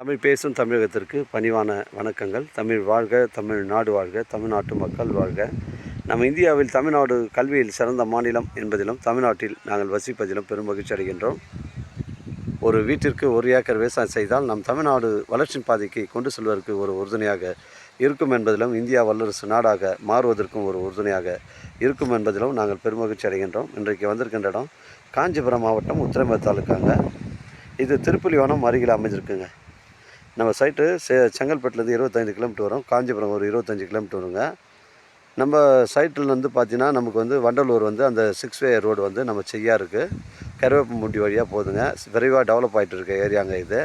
தமிழ் பேசும் தமிழகத்திற்கு பணிவான வணக்கங்கள். தமிழ் வாழ்க தமிழ் நாடு வாழ்க தமிழ்நாட்டு மக்கள் வாழ்க. நம்ம இந்தியாவில் தமிழ்நாடு கல்வியில் சிறந்த மாநிலம் என்பதிலும் தமிழ்நாட்டில் நாங்கள் வசிப்பதிலும் பெரும் மகிழ்ச்சி அடைகின்றோம். ஒரு வீட்டிற்கு ஒரு ஏக்கர் விவசாயம் செய்தால் நம் தமிழ்நாடு வளர்ச்சியின் பாதைக்கு கொண்டு செல்வதற்கு ஒரு உறுதுணையாக இருக்கும் என்பதிலும் இந்தியா வல்லரசு நாடாக மாறுவதற்கும் ஒரு உறுதுணையாக இருக்கும் என்பதிலும் நாங்கள் பெருமகிழ்ச்சி அடைகின்றோம். இன்றைக்கு வந்திருக்கின்ற இடம் காஞ்சிபுரம் மாவட்டம் உத்திரமேத்தாலுக்காங்க இது திருப்புலிவனம் அருகில் அமைஞ்சிருக்குங்க. நம்ம சைட்டு செ செங்கல்பட்டுலேருந்து இருபத்தஞ்சி கிலோமீட்டர் வரும். காஞ்சிபுரம் ஒரு இருபத்தஞ்சி கிலோமீட்டர் வருங்க. நம்ம சைட்டில் வந்து பார்த்தீங்கன்னா நமக்கு வந்து வண்டலூர் வந்து அந்த சிக்ஸ் வே ரோடு வந்து நம்ம செய்யா இருக்குது கருவேப்பமுண்டி வழியாக போதுங்க விரைவாக டெவலப் ஆகிட்டு இருக்க ஏரியாங்க இது.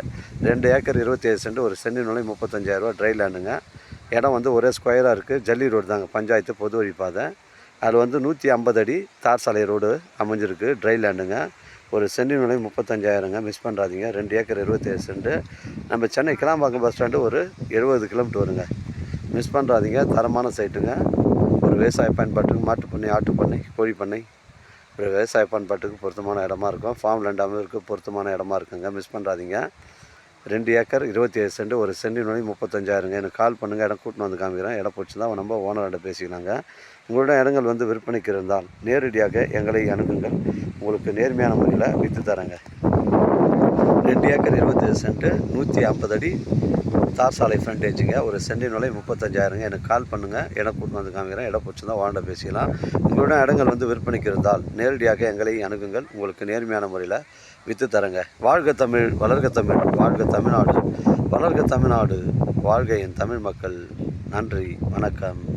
ரெண்டு ஏக்கர் இருபத்தேழு செண்டு சென்ட் ஒரு சென்ட் நுழை முப்பத்தஞ்சாயிரரூவா ட்ரை லேண்டுங்க இடம் வந்து ஒரே ஸ்கொயராக இருக்குது ஜல்லி ரோடு தாங்க பஞ்சாயத்து பொது வழி பாதை அது வந்து நூற்றி ஐம்பது அடி தார் சாலை ரோடு அமைஞ்சிருக்கு. ட்ரை லேண்டுங்க ஒரு சென்ட் நிலை முப்பத்தஞ்சாயிரங்க. மிஸ் பண்ணுறாதீங்க ரெண்டு ஏக்கர் இருபத்தேழு சென்ட்டு நம்ம சென்னை கிளாம்பாக்கம் பஸ் ஸ்டாண்டு ஒரு எழுபது கிலோமீட்டர் வருங்க. மிஸ் பண்ணுறாதீங்க தரமான சைட்டுங்க. ஒரு விவசாய பயன்பாட்டுக்கு மாட்டு பண்ணை ஆட்டு பண்ணை கோழி பண்ணை. ஒரு விவசாய பயன்பாட்டுக்கு பொருத்தமான இடமா இருக்கும். ஃபார்ம் லேண்ட் அமைருக்கு பொருத்தமான இடமா இருக்குங்க. மிஸ் பண்ணுறாதீங்க ரெண்டு ஏக்கர் இருபத்தி ஏழு சென்ட் ஒரு சென்ட் நோய் முப்பத்தஞ்சாயிரங்க. எனக்கு கால் பண்ணுங்கள் இடம் கூட்டின்னு வந்து காமிக்கிறேன். இடம் பிடிச்சி தான் நம்ம ஓனர்கிட்ட பேசிக்கலாங்க. உங்களோட இடங்கள் வந்து விற்பனைக்கு இருந்தால் நேரடியாக எங்களை அணுகுங்கள். உங்களுக்கு நேர்மையான முறையில் விற்று தரேங்க. ரெண்டு ஏக்கர் இருபத்தேழு சென்ட்டு நூற்றி ஐம்பது அடி தார் சாலை ஃப்ரண்டேஜுங்க ஒரு சென்டின் விலை முப்பத்தஞ்சாயிரங்க. எனக்கு கால் பண்ணுங்கள் இடம் கூட்டு வந்து காமிக்கிறேன். இடம் பிடிச்சி தான் வாண்ட பேசிக்கலாம். உங்களோட இடங்கள் வந்து விற்பனைக்கு இருந்தால் நேரடியாக எங்களை அணுகுங்கள். உங்களுக்கு நேர்மையான முறையில் விற்று தரங்க. வாழ்க தமிழ் வளர்க தமிழ் வாழ்க தமிழ்நாடு. வளர்க தமிழ்நாடு. வாழ்க என் தமிழ் மக்கள். நன்றி. வணக்கம்.